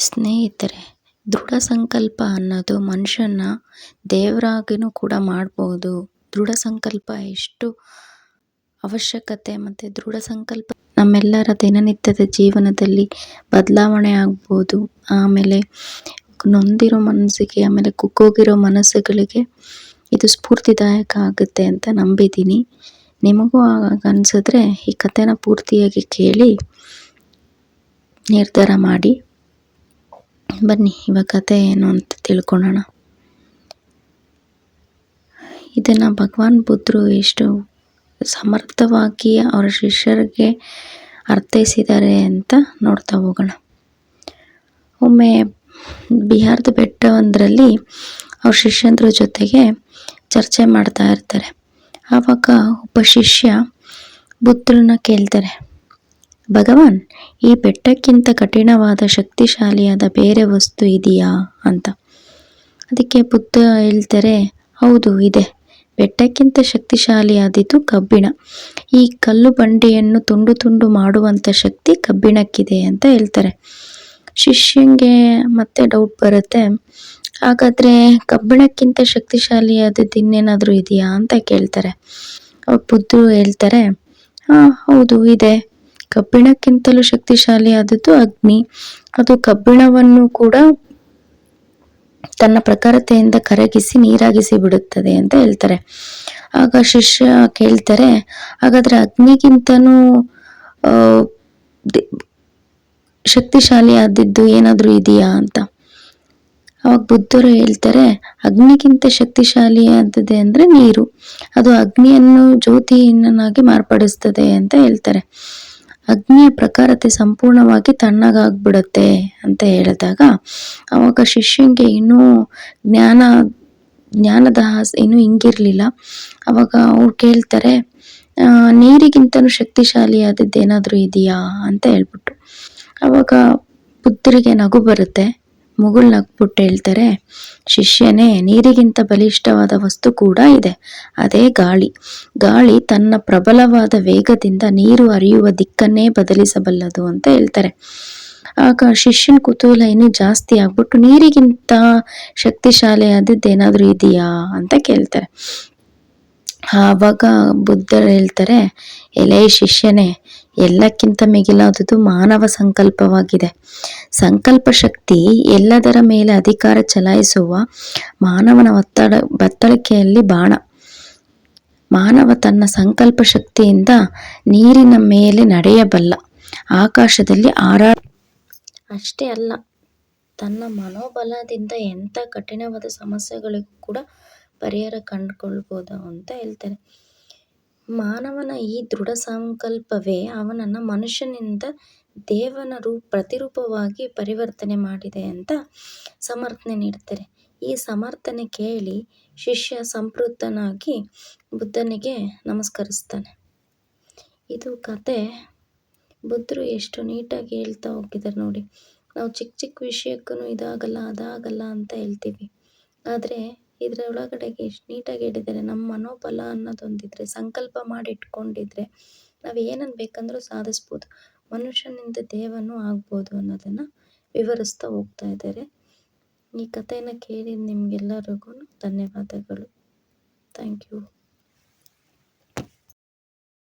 ಸ್ನೇಹಿತರೆ, ದೃಢ ಸಂಕಲ್ಪ ಅನ್ನೋದು ಮನುಷ್ಯನ ದೇವರಾಗಿನೂ ಕೂಡ ಮಾಡ್ಬೋದು. ದೃಢ ಸಂಕಲ್ಪ ಎಷ್ಟು ಅವಶ್ಯಕತೆ ಮತ್ತು ದೃಢ ಸಂಕಲ್ಪ ನಮ್ಮೆಲ್ಲರ ದಿನನಿತ್ಯದ ಜೀವನದಲ್ಲಿ ಬದಲಾವಣೆ ಆಗ್ಬೋದು. ಆಮೇಲೆ ನೊಂದಿರೋ ಮನಸ್ಸಿಗೆ, ಆಮೇಲೆ ಕುಗ್ಗೋಗಿರೋ ಮನಸ್ಸುಗಳಿಗೆ ಇದು ಸ್ಫೂರ್ತಿದಾಯಕ ಆಗುತ್ತೆ ಅಂತ ನಂಬಿದ್ದೀನಿ. ನಿಮಗೂ ಆಗ ಅನಿಸಿದ್ರೆ ಈ ಕಥೆನ ಪೂರ್ತಿಯಾಗಿ ಕೇಳಿ ನಿರ್ಧಾರ ಮಾಡಿ. ಬನ್ನಿ ಇವಾಗ ಕತೆ ಏನು ಅಂತ ತಿಳ್ಕೊಳ್ಳೋಣ ಇದನ್ನು ಭಗವಾನ್ ಬುದ್ಧರು ಎಷ್ಟು ಸಮರ್ಥವಾಗಿ ಅವರ ಶಿಷ್ಯರಿಗೆ ಅರ್ಥೈಸಿದ್ದಾರೆ ಅಂತ ನೋಡ್ತಾ ಹೋಗೋಣ. ಒಮ್ಮೆ ಬಿಹಾರದ ಬೆಟ್ಟವೊಂದರಲ್ಲಿ ಅವ್ರ ಶಿಷ್ಯಂದ್ರ ಜೊತೆಗೆ ಚರ್ಚೆ ಮಾಡ್ತಾ ಇರ್ತಾರೆ. ಆವಾಗ ಒಬ್ಬ ಶಿಷ್ಯ ಬುದ್ಧರನ್ನ ಕೇಳ್ತಾರೆ. ಭಗವಾನ್, ಈ ಬೆಟ್ಟಕ್ಕಿಂತ ಕಠಿಣವಾದ ಶಕ್ತಿಶಾಲಿಯಾದ ಬೇರೆ ವಸ್ತು ಇದೆಯಾ? ಅಂತ. ಅದಕ್ಕೆ ಬುದ್ಧ ಹೇಳ್ತಾರೆ, ಹೌದು, ಇದೆ. ಬೆಟ್ಟಕ್ಕಿಂತ ಶಕ್ತಿಶಾಲಿಯಾದಿತು ಕಬ್ಬಿಣ. ಈ ಕಲ್ಲು ಬಂಡಿಯನ್ನು ತುಂಡು ತುಂಡು ಮಾಡುವಂಥ ಶಕ್ತಿ ಕಬ್ಬಿಣಕ್ಕಿದೆ ಅಂತ ಹೇಳ್ತಾರೆ. ಶಿಷ್ಯಂಗೆ ಮತ್ತೆ ಡೌಟ್ ಬರುತ್ತೆ. ಹಾಗಾದರೆ ಕಬ್ಬಿಣಕ್ಕಿಂತ ಶಕ್ತಿಶಾಲಿಯಾದದ್ದು ಇನ್ನೇನಾದರೂ ಇದೆಯಾ ಅಂತ ಕೇಳ್ತಾರೆ. ಬುದ್ಧರು ಹೇಳ್ತಾರೆ ಹಾಂ ಹೌದು, ಇದೆ. ಕಬ್ಬಿಣಕ್ಕಿಂತಲೂ ಶಕ್ತಿಶಾಲಿಯಾದದ್ದು ಅಗ್ನಿ. ಅದು ಕಬ್ಬಿಣವನ್ನು ಕೂಡ ತನ್ನ ಪ್ರಖರತೆಯಿಂದ ಕರಗಿಸಿ ನೀರಾಗಿಸಿ ಬಿಡುತ್ತದೆ ಅಂತ ಹೇಳ್ತಾರೆ. ಆಗ ಶಿಷ್ಯ ಕೇಳ್ತಾರೆ, ಹಾಗಾದ್ರೆ ಅಗ್ನಿಗಿಂತನೂ ಶಕ್ತಿಶಾಲಿ ಆದಿದ್ದು ಏನಾದರೂ ಇದೆಯಾ ಅಂತ. ಅವಾಗ ಬುದ್ಧರು ಹೇಳ್ತಾರೆ, ಅಗ್ನಿಗಿಂತ ಶಕ್ತಿಶಾಲಿಯಾದದೆ ಅಂದರೆ ನೀರು. ಅದು ಅಗ್ನಿಯನ್ನು ಜ್ಯೋತಿಯನ್ನಾಗಿ ಮಾರ್ಪಡಿಸ್ತದೆ ಅಂತ ಹೇಳ್ತಾರೆ. ಅಗ್ನಿಯ ಪ್ರಕಾರತೆ ಸಂಪೂರ್ಣವಾಗಿ ತಣ್ಣಗಾಗ್ಬಿಡುತ್ತೆ ಅಂತ ಹೇಳಿದಾಗ ಅವಾಗ ಶಿಷ್ಯಂಗೆ ಇನ್ನೂ ಜ್ಞಾನ, ಜ್ಞಾನದ ಇನ್ನೂ ಹಿಂಗಿರಲಿಲ್ಲ. ಅವಾಗ ಅವ್ರು ಕೇಳ್ತಾರೆ ನೀರಿಗಿಂತನೂ ಶಕ್ತಿಶಾಲಿಯಾದದ್ದು ಏನಾದರೂ ಇದೆಯಾ? ಅಂತ ಹೇಳ್ಬಿಟ್ಟು ಅವಾಗ ಬುದ್ಧರಿಗೆ ನಗು ಬರುತ್ತೆ. ಮುಗುಳ್ ನಗ್ಬಿಟ್ಟು ಹೇಳ್ತಾರೆ, ಶಿಷ್ಯನೇ, ನೀರಿಗಿಂತ ಬಲಿಷ್ಠವಾದ ವಸ್ತು ಕೂಡ ಇದೆ. ಅದೇ ಗಾಳಿ. ಗಾಳಿ ತನ್ನ ಪ್ರಬಲವಾದ ವೇಗದಿಂದ ನೀರು ಹರಿಯುವ ದಿಕ್ಕನ್ನೇ ಬದಲಿಸಬಲ್ಲದು ಅಂತ ಹೇಳ್ತಾರೆ. ಆಗ ಶಿಷ್ಯನ ಕುತೂಹಲ ಇನ್ನೂ ಜಾಸ್ತಿ ಆಗ್ಬಿಟ್ಟು, ನೀರಿಗಿಂತ ಶಕ್ತಿಶಾಲಿಯಾದದ್ದು ಏನಾದ್ರೂ ಇದೆಯಾ? ಅಂತ ಕೇಳ್ತಾರೆ. ಆವಾಗ ಬುದ್ಧರು ಹೇಳ್ತಾರೆ, ಎಲೆ ಶಿಷ್ಯನೇ ಎಲ್ಲಕ್ಕಿಂತ ಮಿಗಿಲಾದುದು ಮಾನವ ಸಂಕಲ್ಪವಾಗಿದೆ. ಸಂಕಲ್ಪ ಶಕ್ತಿ ಎಲ್ಲದರ ಮೇಲೆ ಅಧಿಕಾರ ಚಲಾಯಿಸುವ ಮಾನವನ ಒತ್ತಡ, ಬತ್ತಳಿಕೆಯಲ್ಲಿ ಬಾಣ. ಮಾನವ ತನ್ನ ಸಂಕಲ್ಪ ಶಕ್ತಿಯಿಂದ ನೀರಿನ ಮೇಲೆ ನಡೆಯಬಲ್ಲ ಆಕಾಶದಲ್ಲಿ ಆರಾ ಅಷ್ಟೇ ಅಲ್ಲ, ತನ್ನ ಮನೋಬಲದಿಂದ ಎಂಥ ಕಠಿಣವಾದ ಸಮಸ್ಯೆಗಳಿಗೂ ಕೂಡ ಪರಿಹಾರ ಕಂಡುಕೊಳ್ಬೋದು ಅಂತ ಹೇಳ್ತಾರೆ ಮಾನವನ ಈ ದೃಢ ಸಂಕಲ್ಪವೇ ಅವನನ್ನು ಮನುಷ್ಯನಿಂದ ದೇವನ ರೂಪ ಪ್ರತಿರೂಪವಾಗಿ ಪರಿವರ್ತನೆ ಮಾಡಿದೆ ಅಂತ ಸಮರ್ಥನೆ ನೀಡ್ತಾರೆ. ಈ ಸಮರ್ಥನೆ ಕೇಳಿ ಶಿಷ್ಯ ಸಂಪೃತನಾಗಿ ಬುದ್ಧನಿಗೆ ನಮಸ್ಕರಿಸ್ತಾನೆ. ಇದು ಕತೆ ಬುದ್ಧರು ಎಷ್ಟು ನೀಟಾಗಿ ಹೇಳ್ತಾ ಹೋಗಿದ್ದಾರೆ ನೋಡಿ. ನಾವು ಚಿಕ್ಕ ಚಿಕ್ಕ ವಿಷಯಕ್ಕೂ ಇದಾಗಲ್ಲ, ಅದಾಗಲ್ಲ ಅಂತ ಹೇಳ್ತೀವಿ. ಆದರೆ ಇದರ ಒಳಗಡೆಗೆ ಎಷ್ಟು ನೀಟಾಗಿ ಹೇಳಿದ್ದಾರೆ. ನಮ್ಮ ಮನೋಬಲ ಅನ್ನೋದೊಂದಿದ್ರೆ, ಸಂಕಲ್ಪ ಮಾಡಿ ಇಟ್ಕೊಂಡಿದ್ರೆ ನಾವು ಏನನ್ನು ಬೇಕಂದ್ರೂ ಸಾಧಿಸ್ಬೋದು. ಮನುಷ್ಯನಿಂದ ದೇವನು ಆಗ್ಬೋದು ಅನ್ನೋದನ್ನು ವಿವರಿಸ್ತಾ ಹೋಗ್ತಾ ಇದ್ದಾರೆ. ಈ ಕಥೆಯನ್ನು ಕೇಳಿದ ನಿಮಗೆಲ್ಲರಿಗೂ ಧನ್ಯವಾದಗಳು. Thank you